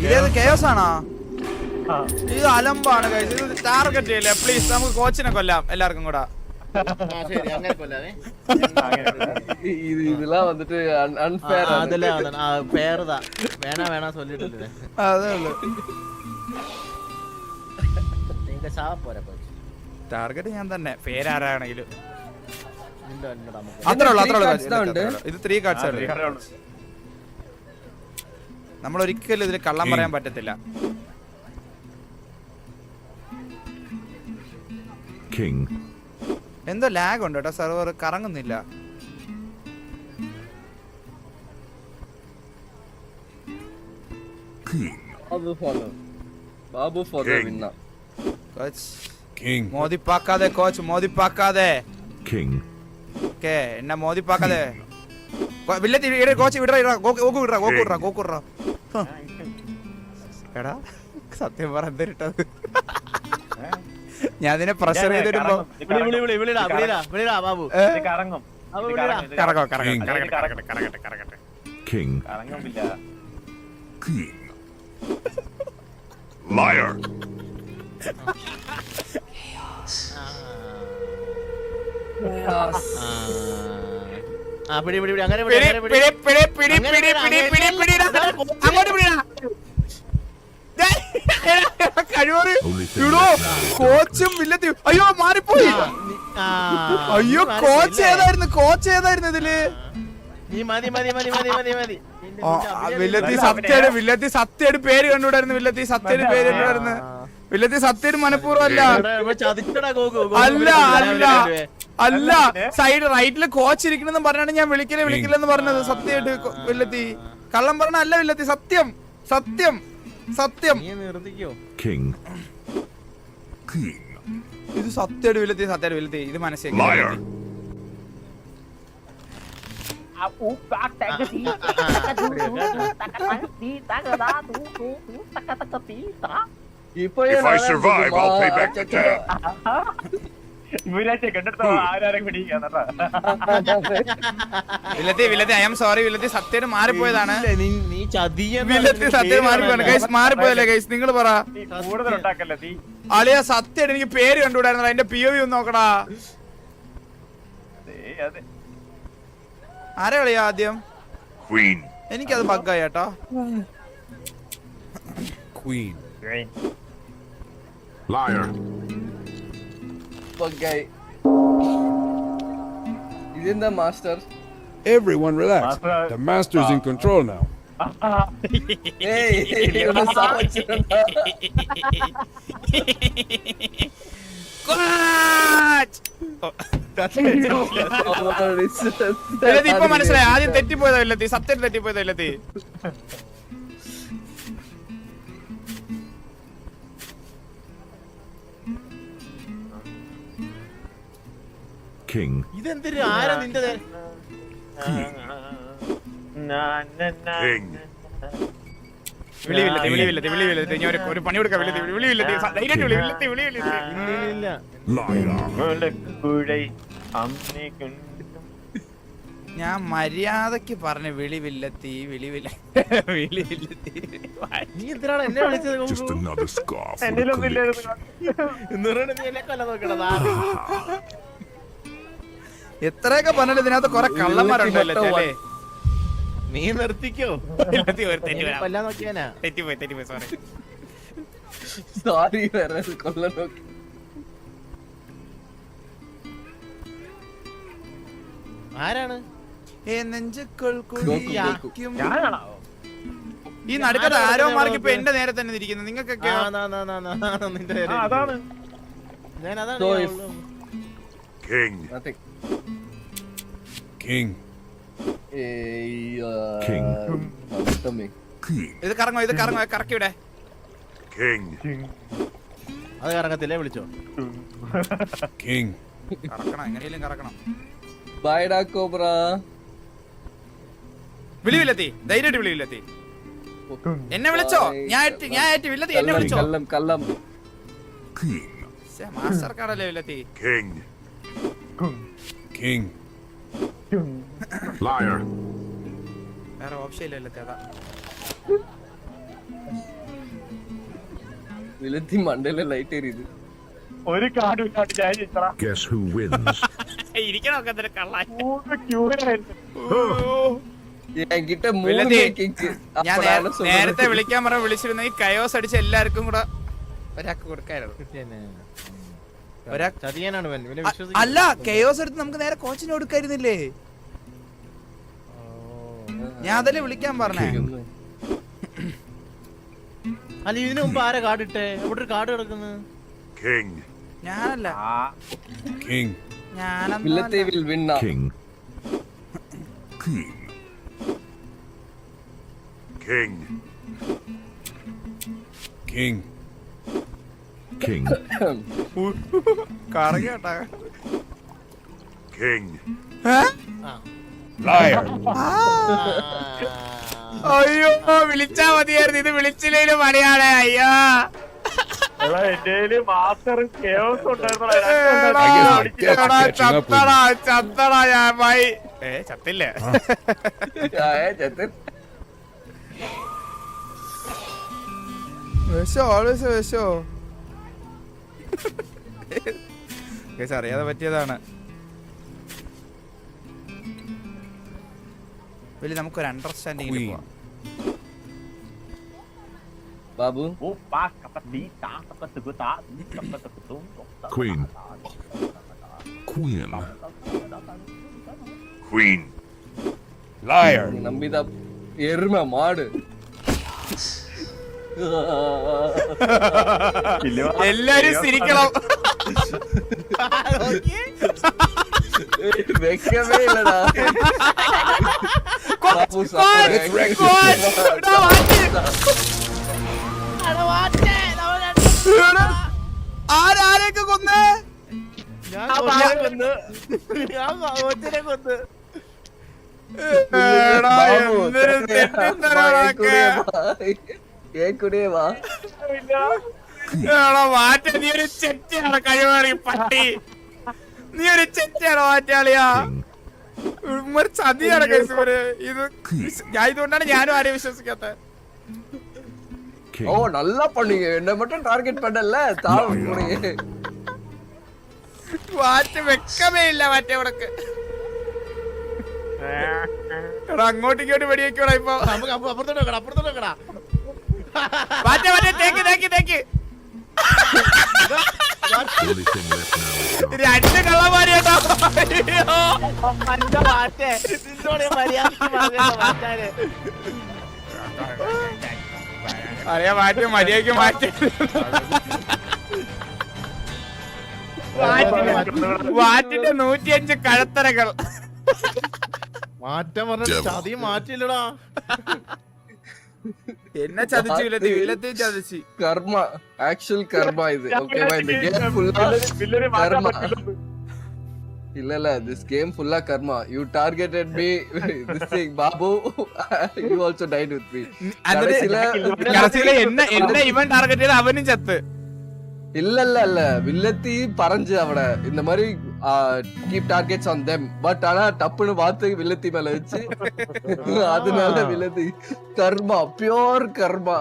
ഇതേത് കേസ് ആണോ ആ. ഇത് അലമ്പാണ് guys. ഇത് ടാർഗറ്റ് ചെയ്യില്ലേ പ്ലീസ് നമുക്ക് കോച്ചിനെ കൊല്ലാം എല്ലാവർക്കും കൂടെ ആ, ശരി അങ്ങനെ കൊല്ലാവേ இது இதெல்லாம் வந்துட்டு அன்ஃபேர் അതില്ല പേരുതാ വേണ വേണ சொல்லிட்டு അതേ ഉള്ളു നീങ്ക സാവ പോരാ കോച്ച് ടാർഗറ്റ് ഞാൻ തന്നെ പേരാരാണെങ്കിലും നിന്റെ എന്നോട് നമുക്ക് അത്രേ ഉള്ളൂ അത്രേ ഉള്ളൂ cards guys. தான் ഇതൊക്കെ ഉണ്ട്. അത്രേ ഉള്ളൂ. ഇത് ത്രീ കാർഡ്സ് ഉള്ളൂ നമ്മളൊരിക്കലും ഇതിൽ കള്ളം പറയാൻ പറ്റത്തില്ല എന്തോ ലാഗ് ഉണ്ട് കേട്ടോ സെർവർ കറങ്ങുന്നില്ല മോദി പാക്കാതെ കോച്ച് മോദി പാക്കാതെ ഓക്കെ എന്നെ മോദി പാക്കാതെ കോച്ച് വിടറ ഗോക്കു വിടറ എടാ സത്യം പറ ഞാൻ അതിനെ പ്രഷർ ചെയ്തിടുമ്പോ കറങ്ങും. കറങ്ങട്ടെ. Liar. ആ. പിടി പിടി പിടി അങ്ങനെ പിടി പിടി അങ്ങനെ പിടി പിടി. പിടി പിടി പിടി പിടി, പിടി പിടി അങ്ങനെ പിടിടാ. പിടി. അങ്ങോട്ട് പിടിടാ ദേ, കഴിവറ് Only thing ഇടോ left now is കോച്ചും വില്ലത്തി അയ്യോ മാറിപ്പോയി. ആ, അയ്യോ കോച്ച്? ഏതായിരുന്നു? കോച്ച് ഏതായിരുന്നു ഇതിൽ? വില്ലത്തി സത്യയുടെ വില്ലത്തി സത്യയുടെ പേര് കണ്ടുകൂടായിരുന്നു? വില്ലത്തി സത്യയുടെ പേര് കണ്ടുകൂടായിരുന്നു? വില്ലത്തി സത്യയുടെ മനഃപൂർവം അല്ല അല്ല. അല്ല. അല്ല സൈഡ് റൈറ്റിൽ കോച്ച് ഇരിക്കണെന്ന് പറഞ്ഞാണ് ഞാൻ വിളിക്കലേ വിളിക്കില്ലെന്ന് പറഞ്ഞത്. സത്യമായിട്ട് വില്ലത്തി. കള്ളം പറഞ്ഞ അല്ല വില്ലത്തി. സത്യം. സത്യം. സത്യം. ഇത് സത്യമായിട്ട് വില്ലത്തി സത്യമായിട്ട് വില്ലത്തി. ഇത് മനസ്സിലാക്കി. If I survive, I'll pay back the tab. വില്ലത്തി വില്ലത്തി ഐ എം സോറി വില്ലത്തി സത്യം മാറിപ്പോയതാണ്. വില്ലത്തി സത്യം മാറിപ്പോയാണ് ഗൈസ്. മാറിപ്പോയല്ലേ ഗൈസ് നിങ്ങൾ പറ. അളിയ സത്യം എനിക്ക് പേര് കണ്ടുകൂടായിരുന്നു അതിന്റെ പി ഒ വി ഒന്ന് നോക്കടാ. ആരാ കളിയ ആദ്യം. എനിക്കത് ബഗ്ഗായി കേട്ടോ. Queen Liar. fuck guy. He's in the master? Everyone relax. Master. The master's in control now. hey, you're സത്യം തെറ്റിപ്പോയതോ King. ഇതെന്തൊരു ആരാ നിന്റെ King. വിളി വില്ലത്തി വിളി വില്ലത്തി വിളി വില്ലത്തി ഞാൻ ഒരു- ഒരു പണി കൊടുക്കാം വില്ലത്തി വിളി വില്ലത്തി സ- ധൈര്യമായിട്ട് വിളി വില്ലത്തി വിളി വില്ലത്തി ഇല്ല, ഇല്ല. Liar. ഞാൻ മര്യാദയ്ക്ക് പറഞ്ഞു വിളി വില്ലത്തി വിളി വില്ല വിളി വില്ലത്തി നീ എന്തിനാണ് എന്നെ വിളിച്ചത്? Just another scarf. ഇല്ലായിരുന്നു എന്ന് പറഞ്ഞിട്ട് നീ എന്നെ കൊല്ലാൻ നോക്കണതാ? എത്രയൊക്കെ പറഞ്ഞാലും ഇതിനകത്ത് കുറെ കള്ളന്മാരുണ്ടല്ലോ നീ നിർത്തിക്കോ? സോറി ആരാണ്? ഈ നടുക്കത്തെ ആരോ മാർക്ക് ഇപ്പൊ എന്റെ നേരെ തന്നെ ഇരിക്കുന്നു. നിങ്ങൾക്കൊക്കെ ഞാൻ അതാണ് King. Eh, uh, King. Ahorita me. King. ഇത് കറങ്ങോ ഇത് കറങ്ങോ കറക്കി വിടെ King. അത് കറങ്ങത്തില്ലേ വിളിച്ചോ King. കറക്കണം എങ്ങനെയെങ്കിലും കറക്കണം Bye, da Cobra. വിളിവില്ലെത്തി ധൈര്യമായിട്ട് വിളിവില്ലെത്തി എന്നെ വിളിച്ചോ ഞാൻ ഏറ്റ്- ഞാൻ ഏറ്റ് വില്ലത്തി എന്നെ വിളിച്ചോ Kallam, kallam. King. ശ്ശെ, മാസ്റ്റർ കാർഡല്ലേ വില്ലത്തി King. King. Liar. വേറെ ഓപ്ഷൻ ഇല്ലല്ലോ അതാ വിലത്തി മണ്ടയിലെ ലൈറ്റ് എറിയത് ഒരു കാർഡ് ഇല്ലാണ്ട് ഞാൻ ഇത്ര Guess who wins? ഇരിക്കണൊക്കെ എന്തൊരു കള്ളാൻ മൂന്ന് ക്യൂരായിരുന്നു എൻകിட்ட മൂന്ന് വില്ലത്തി, കിക്ക് ഞാൻ നേ- നേരത്തെ വിളിക്കാൻ പറഞ്ഞ വിളിച്ചിരുന്ന ഈ കയോസ് അടിച്ച് എല്ലാവർക്കും കൂടെ ഒരാൾക്ക് കൊടുക്കായിരുന്നു. അല്ല കയോസ് എടുത്ത് നമുക്ക് നേരെ കോച്ചിന് കൊടുക്കായിരുന്നില്ലേ. ഞാൻ അതല്ലേ വിളിക്കാൻ പറഞ്ഞേ. അല്ല ഇതിനു മുമ്പ് ആരെ കാർഡ് ഇട്ടേ? എവിടെ ഒരു കാർഡ് കിടക്കുന്നു? King. ഞാനല്ല. ഞാനല്ല King. King. King. King. Liar. അയ്യോ വിളിച്ചാ മതിയായിരുന്നു. ഇത് വിളിച്ചില്ലേലും പണിയാണ് അയ്യോ. ചത്തടാ ചത്തടാ ഞാൻ പോയി. ഏ ചത്തില്ല? വിഷോ ഓൾവേസ് വിഷോ. കേസ് അറിയാതെ പറ്റിയതാണ് വലിയ നമുക്കൊരു അണ്ടർസ്റ്റാൻഡിങ് Queen. പോവാം Babu Queen. Queen. Queen. Liar. നമ്പിത എരുമ മാട് എല്ലാരും ചിരിക്കണം ആരാരൊക്കെ ഇല്ലടാ. കൊന്ന്? ആരാരെയൊക്കെ കൊന്നേ. കൊന്ന്. ഞാൻ കൊച്ചിനെ കൊന്ന്. എടാ, ബാബു, എന്തൊരു തെണ്ടിത്തരമാണൊക്കെ. ഏ കുടിയേ വാ എടാ, മാറ്റ നീ ഒരു ചെറ്റയാണ് കഴിവേറി പട്ടി നീ ഒരു ചെറ്റയാണ് മാറ്റാളിയാ King. ഉമ്മ ചതിയാണ് കേസ് ഇവര്. ഇത് ഞാൻ ഇതുകൊണ്ടാണ് ഞാനും ആരെയും വിശ്വസിക്കാത്ത King. ஓ நல்லா பண்ணீங்க என்ன மட்டும் டார்கெட் பண்ணல தாழ் போனீங்க മാറ്റ വെക്കമേ ഇല്ല മറ്റേ ഉടക്ക് എടാ അങ്ങോട്ടും ഇങ്ങോട്ടും വെടിവെക്കോടാ ഇപ്പൊ നമുക്ക് അപ്പു- അപ്പുറത്തോട്ട് വെക്കടാ, അപ്പുറത്തോട്ട് വെക്കടാ. മാറ്റ മാറ്റേ തേക്ക് തേക്ക് തേക്ക്. രണ്ട് കള്ളമാരി കേട്ടോ മാറ്റേ. അറിയാ മര്യാദയ്ക്ക് മാറ്റി മാറ്റിട്ട് നൂറ്റിയഞ്ച് കഴത്തരകൾ മാറ്റം പറഞ്ഞ ചതി മാറ്റില്ലടാ என்ன சதிச்சுல வில்லத்தையும் சதிச்சு. கர்மா ஆக்சுவல் கர்மா இது. ஓகேவா இந்த கேம் ஃபுல்லா கர்மா? இல்ல இல்ல திஸ் கேம் ஃபுல்லா கர்மா. You targeted me this thing Babu you also tied with me கடைசில கடைசில என்ன என்ன இவன் டார்கெட்டட் அவனும் சத்து இல்ல இல்ல இல்ல. வில்லத்தி பறஞ்சு அவன. இந்த மாதிரி keep targets on them but ஆனா டப்புன்னு பார்த்து வில்லத்தி மேல வச்சு அதனால வில்லத்தி கர்மா பியோர் கர்மா.